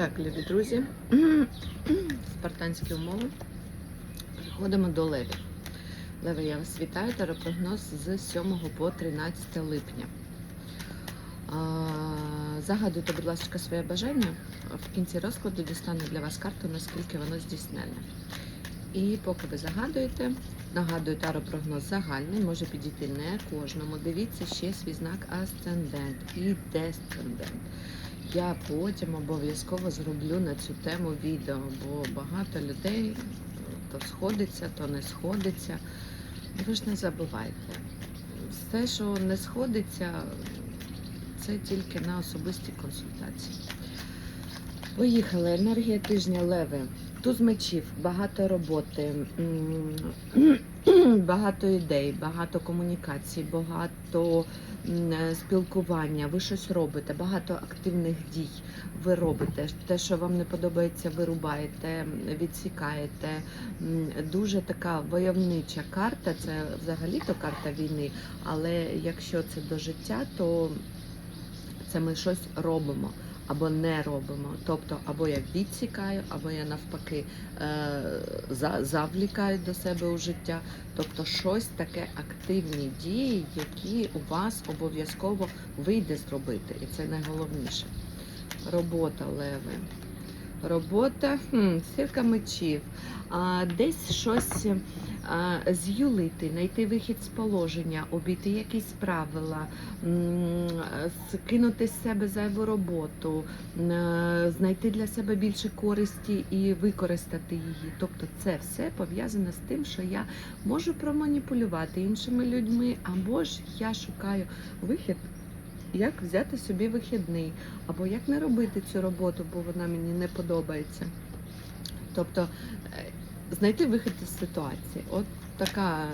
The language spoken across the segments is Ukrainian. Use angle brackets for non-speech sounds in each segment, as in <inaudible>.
Так, любі друзі, спартанські умови. Переходимо до левів. Леви, я вас вітаю. Теропрогноз з 7 по 13 липня. Загадуйте, будь ласка, своє бажання. В кінці розкладу дістану для вас карту, наскільки воно здійснене. І поки ви загадуєте, нагадую, таропрогноз загальний, може підійти не кожному. Дивіться ще свій знак асцендент і десцендент. Я потім обов'язково зроблю на цю тему відео, бо багато людей то сходиться, то не сходиться. Ви ж не забувайте, все, що не сходиться, це тільки на особисті консультації. Поїхали. Енергія тижня Леви. Туз мечів, багато роботи, багато ідей, багато комунікацій, багато е, спілкування. Ви щось робите, багато активних дій ви робите. Те, що вам не подобається, ви рубаєте, відсікаєте. Дуже така войовнича карта. Це взагалі-то карта війни. Але якщо це до життя, то це ми щось робимо або не робимо. Тобто, або я відсікаю, або я навпаки е, за- завлікаю до себе у життя. Тобто, щось таке активні дії, які у вас обов'язково вийде зробити, і це найголовніше. Робота леви. Робота, хм, сірка мечів. А, десь щось з'юлити, знайти вихід з положення, обійти якісь правила, скинути з себе зайву роботу, е, знайти для себе більше користі і використати її. Тобто це все пов'язане з тим, що я можу проманіпулювати іншими людьми, або ж я шукаю вихід. Як взяти собі вихідний, або як не робити цю роботу, бо вона мені не подобається. Тобто е, знайти вихід із ситуації. От така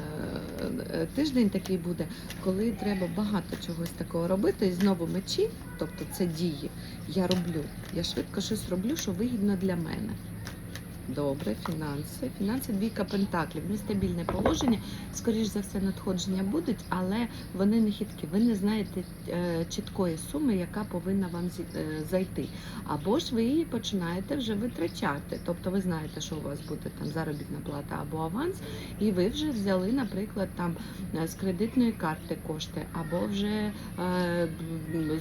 е, тиждень такий буде, коли треба багато чогось такого робити. І знову мечі, тобто це дії. Я роблю. Я швидко щось роблю, що вигідно для мене. Добре, фінанси. Фінанси двійка пентаклів, нестабільне положення. Скоріш за все, надходження будуть, але вони не хиткі. Ви не знаєте е, чіткої суми, яка повинна вам зі- е, зайти. Або ж ви її починаєте вже витрачати. Тобто ви знаєте, що у вас буде там заробітна плата або аванс, і ви вже взяли, наприклад, там е, з кредитної карти кошти, або вже е,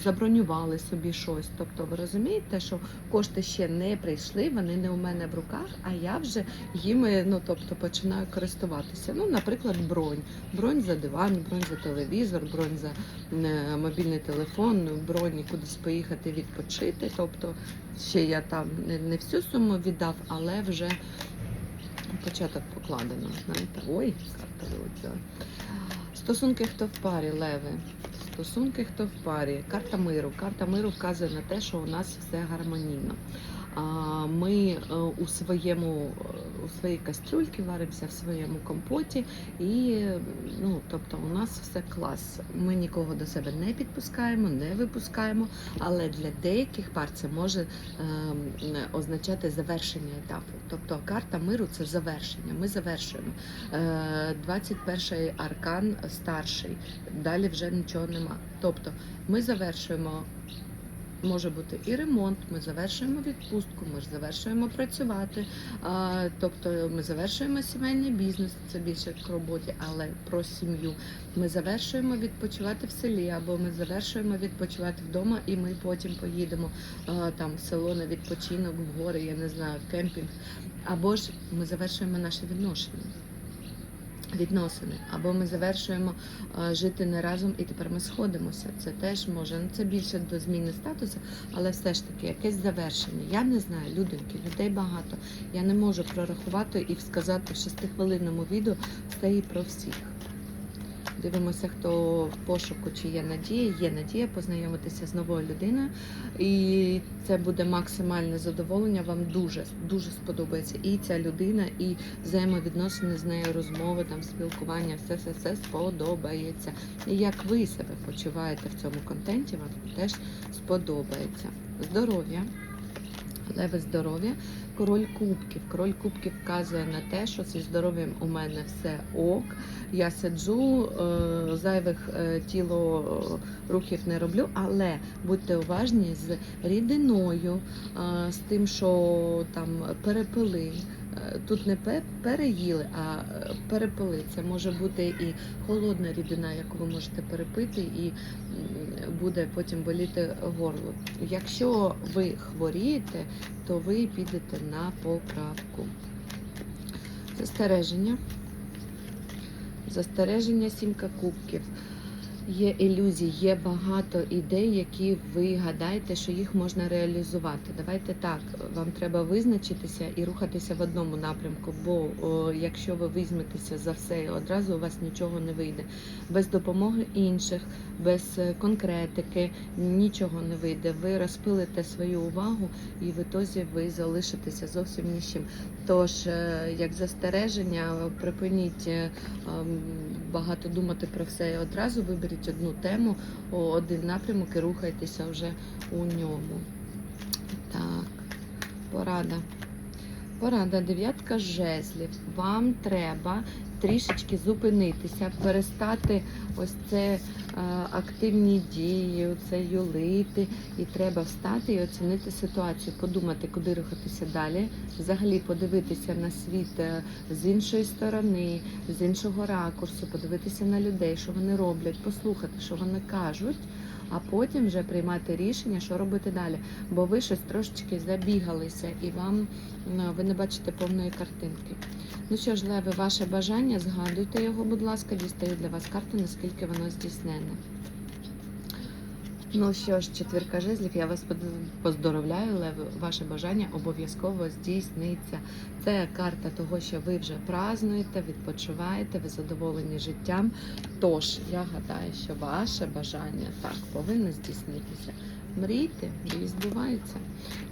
забронювали собі щось. Тобто ви розумієте, що кошти ще не прийшли, вони не у мене в руках, а я вже їми ну, тобто, починаю користуватися. Ну, наприклад, бронь. Бронь за диван, бронь за телевізор, бронь за е, мобільний телефон, бронь кудись поїхати відпочити. Тобто ще я там не, всю суму віддав, але вже початок покладено. Знаєте, ой, карта вилетіла. Стосунки хто в парі, леви. Стосунки хто в парі. Карта миру. Карта миру вказує на те, що у нас все гармонійно. Ми е, у своєму е, у своїй кастрюльці варимося в своєму компоті, і е, ну, тобто у нас все клас. Ми нікого до себе не підпускаємо, не випускаємо. Але для деяких пар це може е, означати завершення етапу. Тобто карта миру це завершення. Ми завершуємо. Е, 21 аркан старший. Далі вже нічого нема. Тобто ми завершуємо. Може бути і ремонт, ми завершуємо відпустку, ми ж завершуємо працювати. А, тобто ми завершуємо сімейний бізнес, це більше к роботі, але про сім'ю. Ми завершуємо відпочивати в селі, або ми завершуємо відпочивати вдома, і ми потім поїдемо а, там в село на відпочинок, в гори, я не знаю, в кемпінг. Або ж ми завершуємо наші відношення. Відносини, або ми завершуємо е, жити не разом, і тепер ми сходимося. Це теж може ну це більше до зміни статусу, але все ж таки якесь завершення. Я не знаю, людинки, людей багато. Я не можу прорахувати і сказати в шестихвилинному відео все і про всіх. Дивимося, хто в пошуку, чи є надія. Є надія познайомитися з новою людиною, і це буде максимальне задоволення. Вам дуже дуже сподобається і ця людина, і взаємовідносини з нею, розмови, там спілкування, все все все сподобається. І як ви себе почуваєте в цьому контенті, вам теж сподобається. Здоров'я. Леве здоров'я. Король кубків. Король кубків вказує на те, що зі здоров'ям у мене все ок. Я сиджу, е, зайвих е, тіло е, рухів не роблю, але будьте уважні з рідиною, з тим, що там перепили. Е, Тут не переїли, а е, перепили. Це може бути і холодна рідина, яку ви можете перепити, і буде потім боліти горло. Якщо ви хворієте, то ви підете на поправку. Застереження. Застереження сімка кубків. Є ілюзії, є багато ідей, які ви гадаєте, що їх можна реалізувати. Давайте так, вам треба визначитися і рухатися в одному напрямку, бо о, якщо ви візьметеся за все одразу у вас нічого не вийде. Без допомоги інших, без е, конкретики нічого не вийде. Ви розпилите свою увагу і в ітозі ви залишитеся зовсім ні з чим. Тож, е, як застереження, припиніть е, ем, багато думати про все і одразу. Виберіть одну тему, один напрямок і рухайтеся вже у ньому. Так, порада. Порада, дев'ятка жезлів. Вам треба трішечки зупинитися, перестати ось це активні дії, оце юлити. І треба встати і оцінити ситуацію, подумати, куди рухатися далі. Взагалі подивитися на світ е, з іншої сторони, з іншого ракурсу, подивитися на людей, що вони роблять, послухати, що вони кажуть, а потім вже приймати рішення, що робити далі. Бо ви щось трошечки забігалися і вам ну, ви не бачите повної картинки. Ну що ж, Леви, ваше бажання, згадуйте його, будь ласка, дістаю для вас карту, наскільки воно здійснене. Ну що ж, четвірка жезлів, я вас поздоровляю, але Ваше бажання обов'язково здійсниться. Це карта того, що ви вже празнуєте, відпочиваєте, ви задоволені життям. Тож, я гадаю, що ваше бажання так повинно здійснитися. Мрійте, мрії збуваються.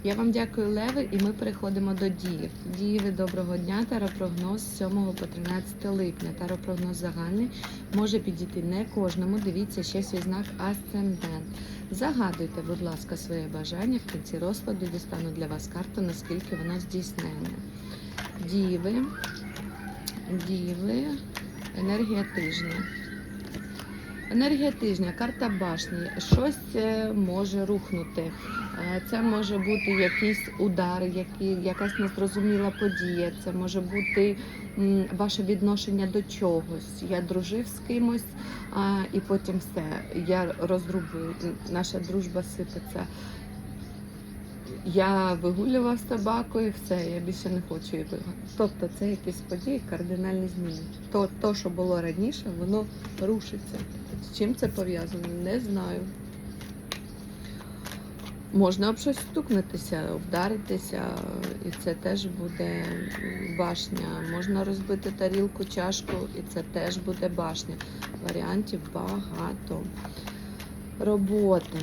Я вам дякую, Леви, і ми переходимо до діїв. Дієви, доброго дня. Таропрогноз з 7 по 13 липня. Таропрогноз загальний може підійти не кожному. Дивіться ще свій знак асцендент. Загадуйте, будь ласка, своє бажання в кінці розкладу. Дістану для вас карту, наскільки воно здійснене. Діви, діви, енергія тижня. Енергія тижня, карта башні. Щось е, може рухнути. Е, Це може бути якийсь удар, якась незрозуміла подія. Це може бути ваше відношення до чогось. Я дружив з кимось, і потім все. Я розрубую. Наша дружба сипеться. Я вигулював собаку і все, я більше не хочу її. Тобто це якісь події, кардинальні зміни. То, то, що було раніше, воно рушиться. З чим це пов'язано, не знаю. Можна об щось стукнутися, вдаритися, і це теж буде башня. Можна розбити тарілку, чашку, і це теж буде башня. Варіантів багато. Роботи.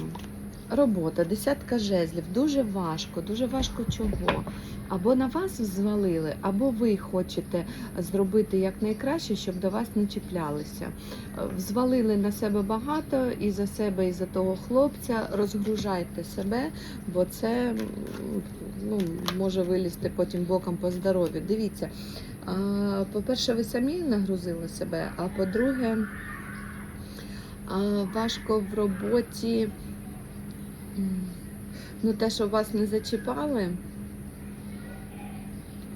Робота, десятка жезлів, дуже важко, дуже важко чого. Або на вас звалили, або ви хочете зробити якнайкраще, щоб до вас не чіплялися. Е, Взвалили на себе багато і за себе, і за того хлопця. Розгружайте себе, бо це ну, може вилізти потім боком по здоров'ю. Дивіться, по-перше, ви самі нагрузили себе, а по-друге, важко в роботі. Ну, те, що вас не зачіпали,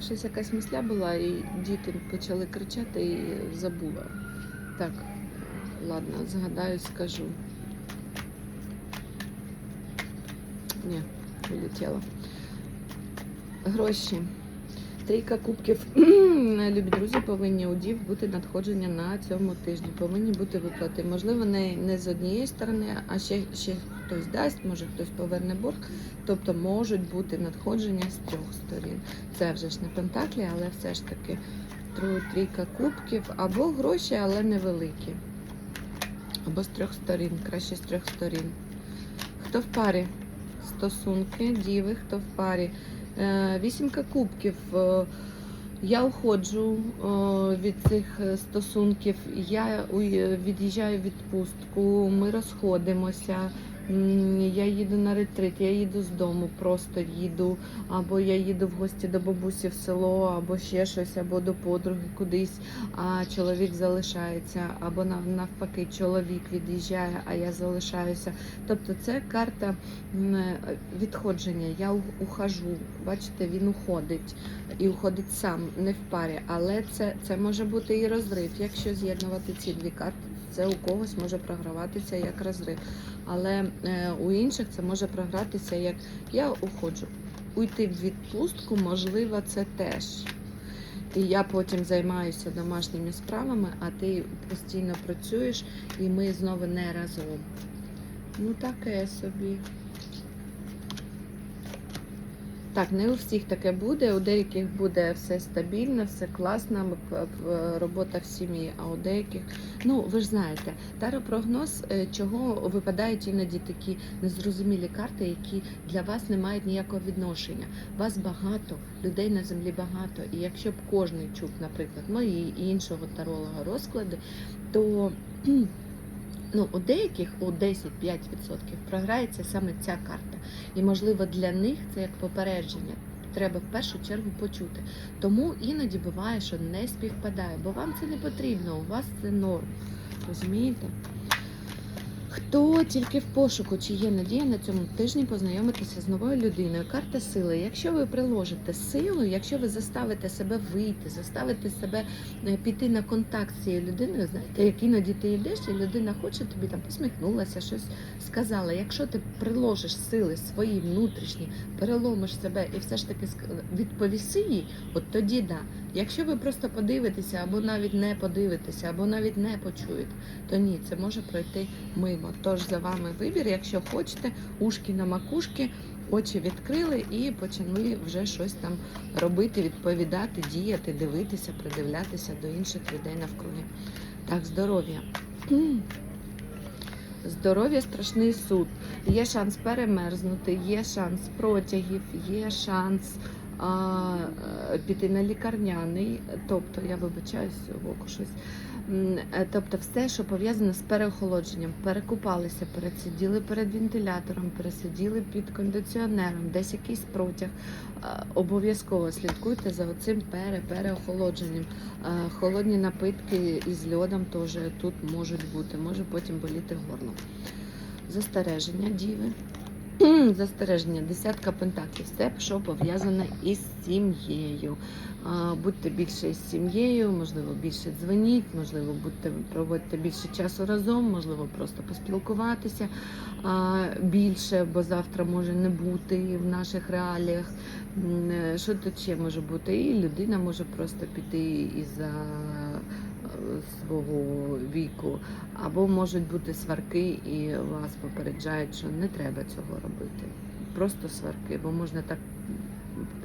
щось якась мисля була, і діти почали кричати і забула. Так, ладно, згадаю, скажу. Ні, вилетіло. Гроші. Трійка кубків. <clears throat> Любі друзі, повинні у дів бути надходження на цьому тижні. Повинні бути виплати. Можливо, не, не з однієї сторони, а ще, ще хтось дасть, може хтось поверне борг. Тобто можуть бути надходження з трьох сторін. Це вже ж не пентаклі, але все ж таки трійка кубків або гроші, але невеликі. Або з трьох сторін, краще з трьох сторін. Хто в парі? Стосунки, діви, хто в парі. Е, Вісімка кубків. Е, Я уходжу е, від цих стосунків. Я від'їжджаю відпустку, ми розходимося. Я їду на ретрит, я їду з дому, просто їду, або я їду в гості до бабусі в село, або ще щось, або до подруги кудись, а чоловік залишається, або навпаки, чоловік від'їжджає, а я залишаюся. Тобто це карта е, відходження. Я ухожу. Бачите, він уходить і уходить сам, не в парі. Але це, це може бути і розрив. Якщо з'єднувати ці дві карти, це у когось може програватися як розрив. Але е, у інших це може програтися як я уходжу. Уйти в відпустку, можливо, це теж. І я потім займаюся домашніми справами, а ти постійно працюєш, і ми знову не разом. Ну таке собі. Так, не у всіх таке буде, у деяких буде все стабільно, все класно, робота в сім'ї, а у деяких, ну ви ж знаєте, таропрогноз, е, чого випадають іноді такі незрозумілі карти, які для вас не мають ніякого відношення. Вас багато, людей на землі багато. І якщо б кожен чув, наприклад, мої і іншого таролога розклади, то ну, у деяких у 10-5% програється саме ця карта. І можливо для них це як попередження. Треба в першу чергу почути. Тому іноді буває, що не співпадає, бо вам це не потрібно, у вас це норм. Розумієте? Хто тільки в пошуку, чи є надія на цьому тижні познайомитися з новою людиною? Карта сили. Якщо ви приложите силу, якщо ви заставите себе вийти, заставите себе е, піти на контакт з цією людиною, знаєте, як іноді ти йдеш, і людина хоче тобі там посміхнулася, щось сказала. Якщо ти приложиш сили свої внутрішні, переломиш себе і все ж таки відповіси їй, от тоді да. Якщо ви просто подивитеся, або навіть не подивитеся, або навіть не почуєте, то ні, це може пройти мимо. Тож за вами вибір, якщо хочете, ушки на макушки, очі відкрили і почали вже щось там робити, відповідати, діяти, дивитися, придивлятися до інших людей навкруги. Так, здоров'я. Здоров'я страшний суд. Є шанс перемерзнути, є шанс протягів, є шанс а, е, піти на лікарняний. Тобто, я вибачаюсь, в око щось. Е, Тобто, все, що пов'язане з переохолодженням, перекупалися, пересиділи перед вентилятором, пересиділи під кондиціонером, десь якийсь протяг. Е, Обов'язково слідкуйте за оцим пере переохолодженням. Е, Холодні напитки із льодом теж тут можуть бути, може потім боліти горло. Застереження діви. Застереження, десятка пентаклів. Це що пов'язане із сім'єю. Будьте більше із сім'єю, можливо, більше дзвоніть, можливо, будьте проводьте більше часу разом, можливо, просто поспілкуватися більше, бо завтра може не бути в наших реаліях. Е, Що тут ще може бути? І людина може просто піти із-за е, свого віку, або можуть бути сварки, і вас попереджають, що не треба цього робити. Просто сварки, бо можна так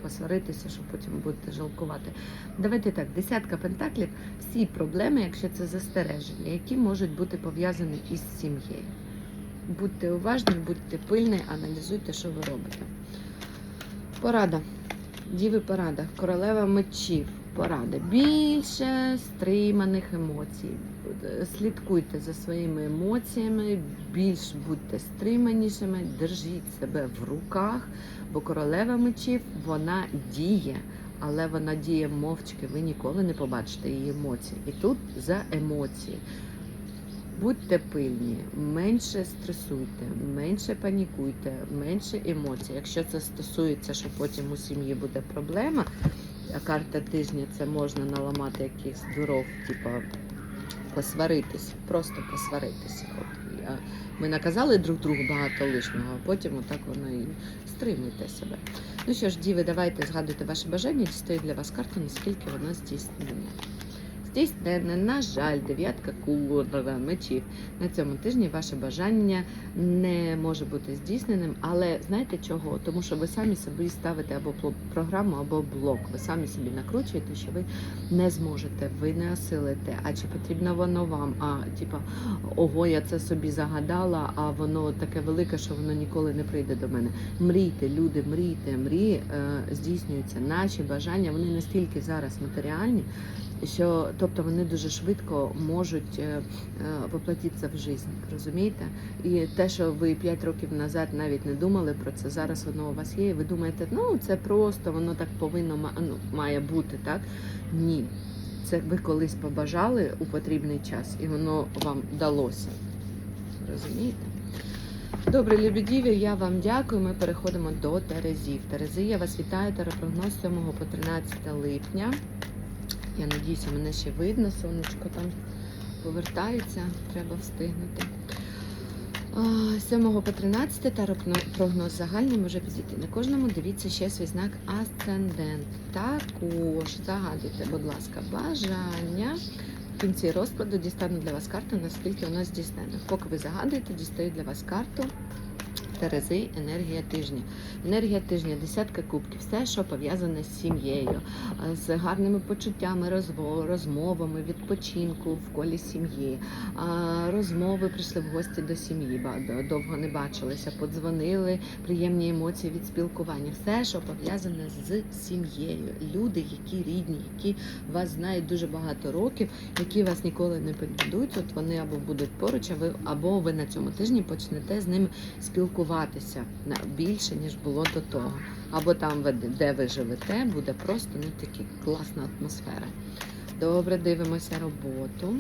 посваритися, що потім будете жалкувати. Давайте так, десятка пентаклів, всі проблеми, якщо це застереження, які можуть бути пов'язані із сім'єю. Будьте уважні, будьте пильні, аналізуйте, що ви робите. Порада. Діви порада. Королева мечів. Порада. Більше стриманих емоцій. Слідкуйте за своїми емоціями, більш будьте стриманішими, держіть себе в руках, бо королева мечів вона діє, але вона діє мовчки. Ви ніколи не побачите її емоції. І тут за емоції. Будьте пильні, менше стресуйте, менше панікуйте, менше емоцій. Якщо це стосується, що потім у сім'ї буде проблема, карта тижня це можна наламати якихось дуров, типу посваритися, просто посваритися. От, ми наказали друг другу багато лишнього, а потім отак воно і стримуйте себе. Ну що ж, діви, давайте згадуйте ваше бажання, дістаю для вас карту, наскільки вона здійснена. Здійснене, на жаль, дев'ятка курва мечів. На цьому тижні ваше бажання не може бути здійсненим, але знаєте чого? Тому що ви самі собі ставите або програму, або блок. Ви самі собі накручуєте, що ви не зможете, ви не осилите. А чи потрібно воно вам? А типа, ого, я це собі загадала, а воно таке велике, що воно ніколи не прийде до мене. Мрійте, люди, мрійте, мрії е, здійснюються. Наші бажання вони настільки зараз матеріальні, що тобто вони дуже швидко можуть е, е, воплотитися в життя, розумієте? І те, що ви 5 років назад навіть не думали про це, зараз воно у вас є, і ви думаєте, ну це просто, воно так повинно ну, має бути, так? Ні. Це ви колись побажали у потрібний час, і воно вам вдалося. Розумієте? Добре, Лебедіві, я вам дякую. Ми переходимо до Терезів. Терези, я вас вітаю. Теропрогноз 7 по 13 липня. Я надіюся, мене ще видно. Сонечко там повертається, треба встигнути. 7 по 13 прогноз загальний може підійти. На кожному дивіться ще свій знак асцендент. Також загадуйте, будь ласка, бажання. В кінці розкладу дістану для вас карту, наскільки вона здійснена. Поки ви загадуєте, дістаю для вас карту. Терези, енергія тижня. Енергія тижня, десятка кубків, все, що пов'язане з сім'єю, з гарними почуттями, розмовами, відпочинку в колі сім'ї. Розмови прийшли в гості до сім'ї, довго не бачилися, подзвонили, приємні емоції від спілкування. Все, що пов'язане з сім'єю. Люди, які рідні, які вас знають дуже багато років, які вас ніколи не підведуть. От вони або будуть поруч, або ви на цьому тижні почнете з ними спілкуватися на більше ніж було до того. Або там, де ви живете, буде просто ну такі класна атмосфера. Добре, дивимося роботу.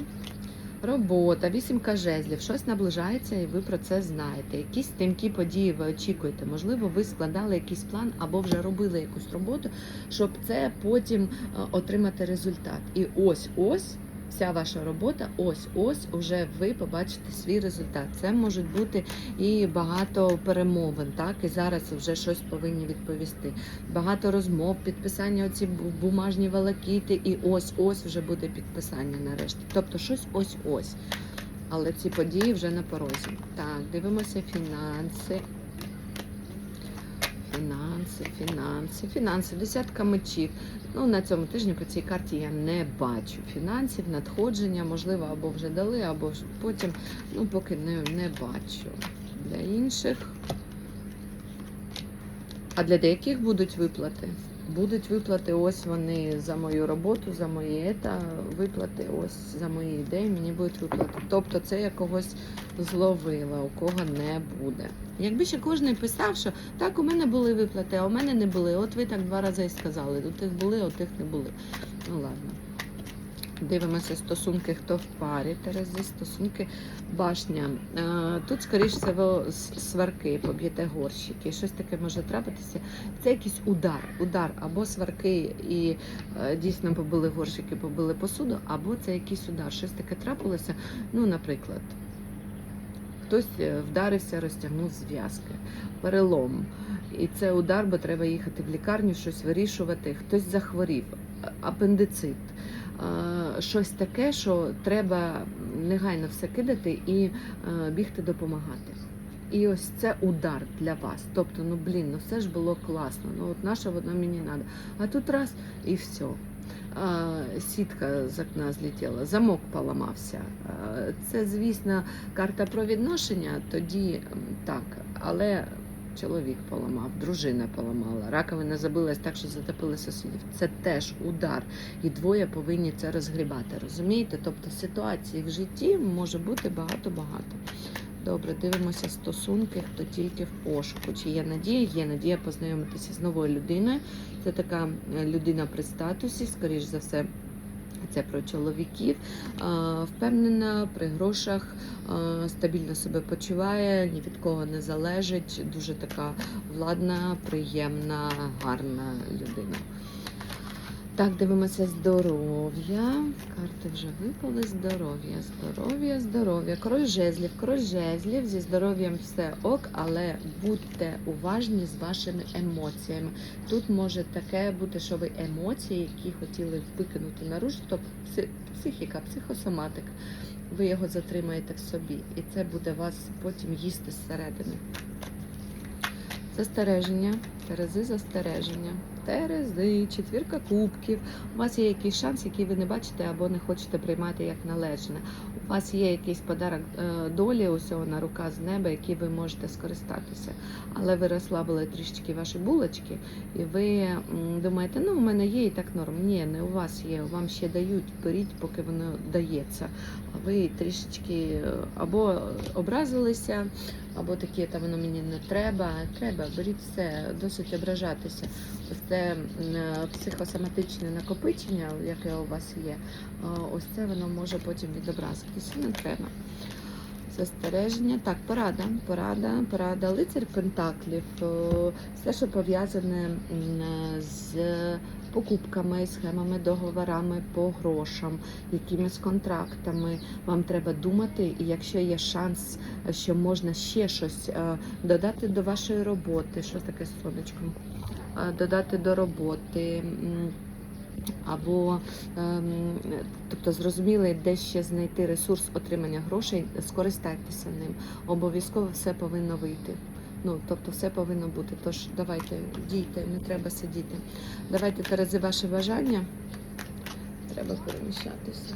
Робота, вісімка жезлів, щось наближається, і ви про це знаєте. Якісь тимкі події ви очікуєте. Можливо, ви складали якийсь план або вже робили якусь роботу, щоб це потім е, отримати результат. І ось ось вся ваша робота, ось ось уже ви побачите свій результат. Це можуть бути і багато перемовин, так і зараз вже щось повинні відповісти. Багато розмов, підписання оці бумажні волокіти, і ось ось вже буде підписання нарешті. Тобто щось ось ось. Але ці події вже на порозі. Так, дивимося фінанси. Фінанси, фінанси, фінанси, десятка мечів. Ну, на цьому тижні по цій карті я не бачу фінансів, надходження, можливо, або вже дали, або потім, ну, поки не, не бачу. Для інших. А для деяких будуть виплати. Будуть виплати, ось вони за мою роботу, за мої ета, виплати, ось за мої ідеї мені будуть виплати. Тобто це я когось зловила, у кого не буде. Якби ще кожен писав, що так, у мене були виплати, а у мене не були. От ви так два рази і сказали. У тих були, у тих не були. Ну ладно. Дивимося стосунки, хто в парі Терези, стосунки башня. Е, Тут, скоріш всього, сварки, поб'єте горщики, щось таке може трапитися. Це якийсь удар, удар або сварки і е, дійсно побили горщики, побили посуду, або це якийсь удар. Щось таке трапилося. Ну, наприклад, хтось е, вдарився, розтягнув зв'язки, перелом. І це удар, бо треба їхати в лікарню, щось вирішувати. Хтось захворів, апендицит. Щось таке, що треба негайно все кидати і е, бігти допомагати. І ось це удар для вас. Тобто, ну блін, ну все ж було класно. Ну от наше воно мені треба. А тут раз і все. Сітка з окна злетіла, замок поламався. Це, звісно, карта про відношення, тоді так, але чоловік поламав, дружина поламала, раковина забилась так, що затопилися слів. Це теж удар. І двоє повинні це розгрібати. Розумієте? Тобто ситуацій в житті може бути багато-багато. Добре, дивимося стосунки, хто тільки в пошуку. Чи є надія? Є надія познайомитися з новою людиною. Це така е, людина при статусі, скоріш за все. Це про чоловіків. Впевнена при грошах, стабільно себе почуває, ні від кого не залежить. Дуже така владна, приємна, гарна людина. Так, дивимося здоров'я. Карти вже випали. Здоров'я, здоров'я, здоров'я. Король жезлів, король жезлів. Зі здоров'ям все ок, але будьте уважні з вашими емоціями. Тут може таке бути, що ви емоції, які хотіли викинути наружу, тобто психіка, психосоматика. Ви його затримаєте в собі, і це буде вас потім їсти зсередини. Застереження, терези застереження. Терези, четвірка кубків. У вас є якийсь шанс, який ви не бачите або не хочете приймати як належне. У вас є якийсь подарок е, долі усього на рука з неба, який ви можете скористатися. Але ви розслабили трішечки ваші булочки, і ви думаєте, ну у мене є і так норм. Ні, не у вас є. Вам ще дають, беріть, поки воно дається. А ви трішечки е, або образилися, або такі, та воно мені не треба. Треба, беріть все, досить ображатися. Це психосоматичне накопичення, яке у вас є, е, ось це воно може потім відобразитися. Не треба. Застереження. Так, порада, порада, порада, лицар Пентаклів, е, все, що пов'язане з покупками, схемами, договорами по грошам, якимись контрактами. Вам треба думати, і якщо є шанс, що можна ще щось е, додати до вашої роботи, що таке з сонечком, додати до роботи. Або ем, тобто зрозуміли, де ще знайти ресурс отримання грошей, скористайтеся ним. Обов'язково все повинно вийти. Ну, тобто все повинно бути. Тож давайте дійте, не треба сидіти. Давайте Терези ваше бажання. Треба переміщатися.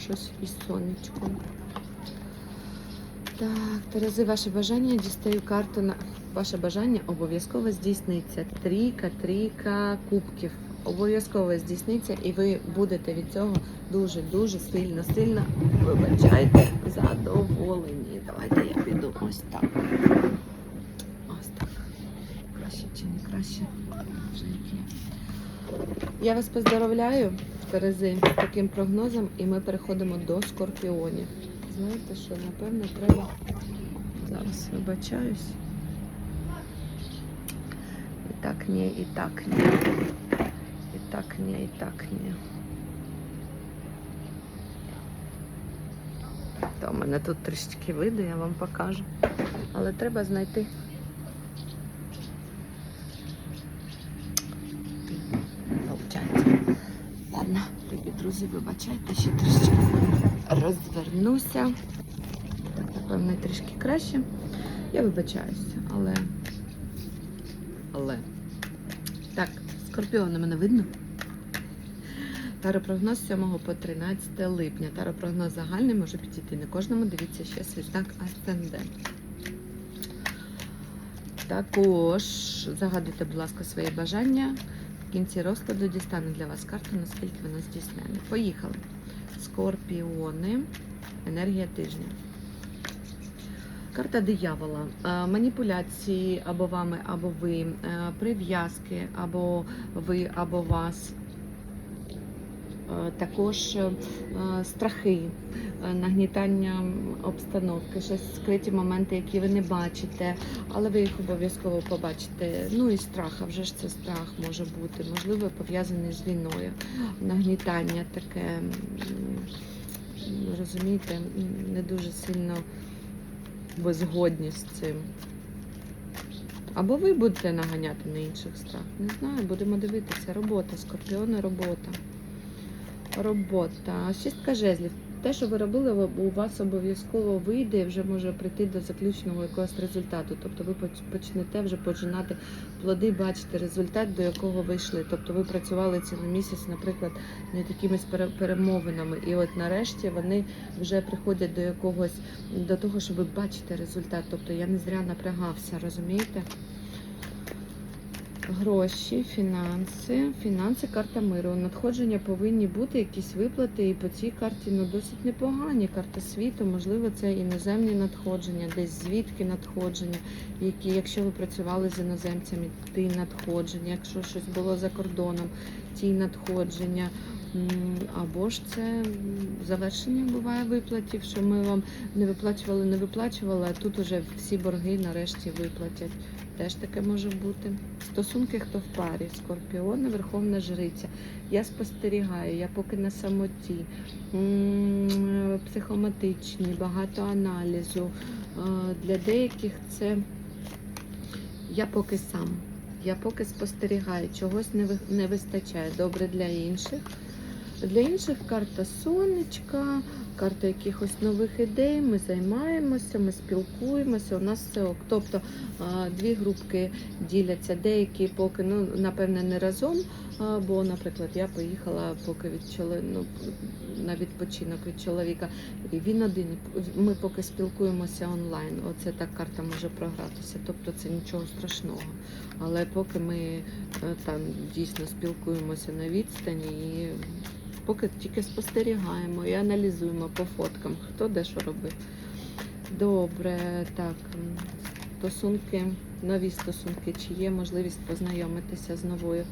Щось із сонечком. Так, Терези, ваше бажання, дістаю карту на ваше бажання обов'язково здійсниться. Трійка, трійка кубків. Обов'язково здійсниться, і ви будете від цього дуже дуже сильно, сильно вибачайте, задоволені. Давайте я піду ось так. Ось так. Краще чи не краще? Я вас поздравляю, Терези, з таким прогнозом, і ми переходимо до скорпіонів. Знаєте що, напевно, треба. Зараз вибачаюсь. Так ні, і так ні. І так ні, і так ні. Та у мене тут трішечки вийде, я вам покажу. Але треба знайти. Ладно, любі друзі, вибачайте, ще трішечки розвернуся. Напевно, трішки краще. Я вибачаюся, але. Але. Скорпіони мене видно? Таропрогноз 7 по 13 липня. Таропрогноз загальний може підійти не кожному. Дивіться ще свій знак асцендент. Також загадуйте, будь ласка, свої бажання. В кінці розкладу дістану для вас карту, наскільки вона здійснена. Поїхали. Скорпіони. Енергія тижня. Карта диявола. Е, Маніпуляції або вами, або ви, е, прив'язки, або ви, або вас. Е, Також страхи, нагнітання обстановки, щось скриті моменти, які ви не бачите, але ви їх обов'язково побачите. Ну і страх, а вже ж це страх може бути, можливо, пов'язаний з війною. Нагнітання таке, розумієте, не дуже сильно ви згодні з цим. Або ви будете наганяти на інших страх. Не знаю, будемо дивитися. Робота, скорпіони, робота. Робота. Шістка жезлів. Те, що ви робили, у вас обов'язково вийде і вже може прийти до заключного якогось результату. Тобто ви почнете вже пожинати плоди, бачите результат, до якого ви йшли. Тобто ви працювали цілий місяць, наприклад, над якимись перемовинами. І от нарешті вони вже приходять до якогось, до того, що ви бачите результат. Тобто я не зря напрягався, розумієте? Гроші, фінанси, фінанси, карта миру. Надходження повинні бути якісь виплати, і по цій карті ну досить непогані. Карта світу, можливо, це іноземні надходження, десь звідки надходження, які, якщо ви працювали з іноземцями, ті надходження, якщо щось було за кордоном, ті надходження. Або ж це завершення буває виплатів, що ми вам не виплачували, не виплачували, а тут уже всі борги нарешті виплатять. Теж таке може бути. Стосунки хто в парі, скорпіони, верховна жриця. Я спостерігаю, я поки на самоті, психоматичні, багато аналізу. Е, Для деяких це я поки сам. Я поки спостерігаю, чогось не не вистачає. Добре для інших. Для інших карта сонечка, карта якихось нових ідей. Ми займаємося, ми спілкуємося. У нас все ок. Тобто дві групки діляться. Деякі поки ну напевне не разом. Бо, наприклад, я поїхала поки від ну, на відпочинок від чоловіка. І він один. Ми поки спілкуємося онлайн. Оце так карта може програтися. Тобто це нічого страшного. Але поки ми е, там дійсно спілкуємося на відстані і поки тільки спостерігаємо і аналізуємо по фоткам, хто де що робив. Добре, так. Стосунки, нові стосунки, чи є можливість познайомитися з новою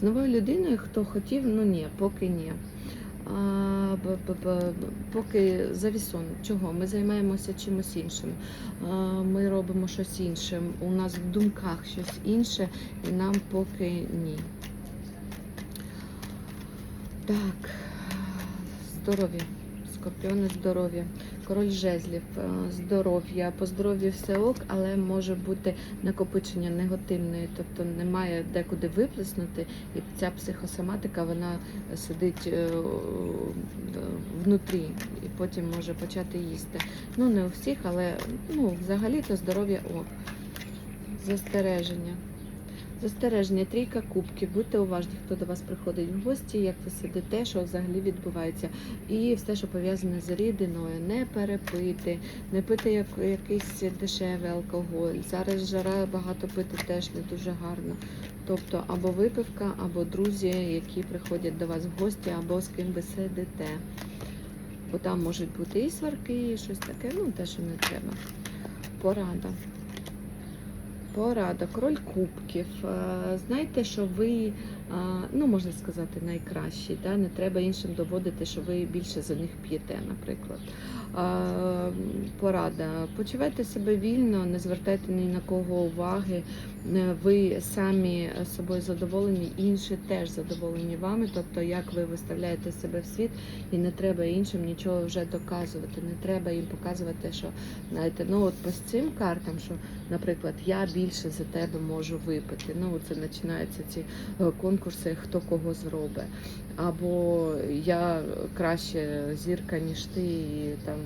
з новою людиною, хто хотів, ну ні, поки ні. А, б- б- б- поки завісон. Чого? Ми займаємося чимось іншим. А, ми робимо щось інше. У нас в думках щось інше, і нам поки ні. Так, здоров'я. Скорпіони здоров'я. Король жезлів, е, здоров'я. По здоров'ю все ок, але може бути накопичення негативної, тобто немає декуди виплеснути, і ця психосоматика вона сидить е, внутрі і потім може почати їсти. Ну, не у всіх, але ну, взагалі-то здоров'я ок. Застереження. Застереження, трійка кубків, будьте уважні, хто до вас приходить в гості, як ви сидите, що взагалі відбувається. І все, що пов'язане з рідиною, не перепити, не пити як, якийсь дешевий алкоголь. Зараз жара багато пити теж не дуже гарно. Тобто або випивка, або друзі, які приходять до вас в гості, або з ким ви сидите. Бо там можуть бути і сварки, і щось таке, ну те, що не треба. Порада. Порада, король кубків. Е, Знайте, що ви, е, ну можна сказати, найкращі. Да? Не треба іншим доводити, що ви більше за них п'єте, наприклад. Е, Порада. Почувайте себе вільно, не звертайте ні на кого уваги. Е, Ви самі собою задоволені, інші теж задоволені вами. Тобто, як ви виставляєте себе в світ, і не треба іншим нічого вже доказувати. Не треба їм показувати, що знаєте, ну от по цим картам, що наприклад, я більше за тебе можу випити. Ну, це починаються ці е, конкурси, хто кого зробить. Або я краще зірка, ніж ти, і там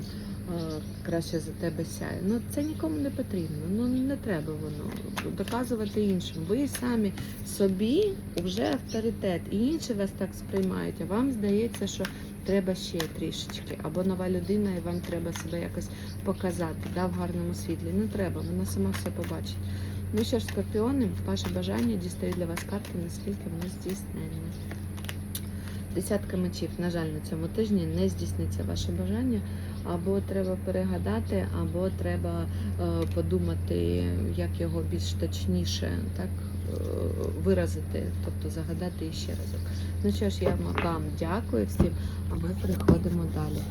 краще за тебе сяє. Ну це нікому не потрібно. Ну не треба воно доказувати іншим. Ви самі собі вже авторитет, і інші вас так сприймають. А вам здається, що треба ще трішечки, або нова людина, і вам треба себе якось показати да, в гарному світлі. Не треба, вона сама все побачить. Ну що ж, скорпіони, ваше бажання дістаю для вас карти, наскільки воно здійсненне. Десятка мечів, на жаль, на цьому тижні не здійсниться ваше бажання. Або треба перегадати, або треба е, подумати, як його більш точніше так, е, виразити, тобто загадати іще разок. Ну що ж, я вам дякую всім, а ми переходимо далі.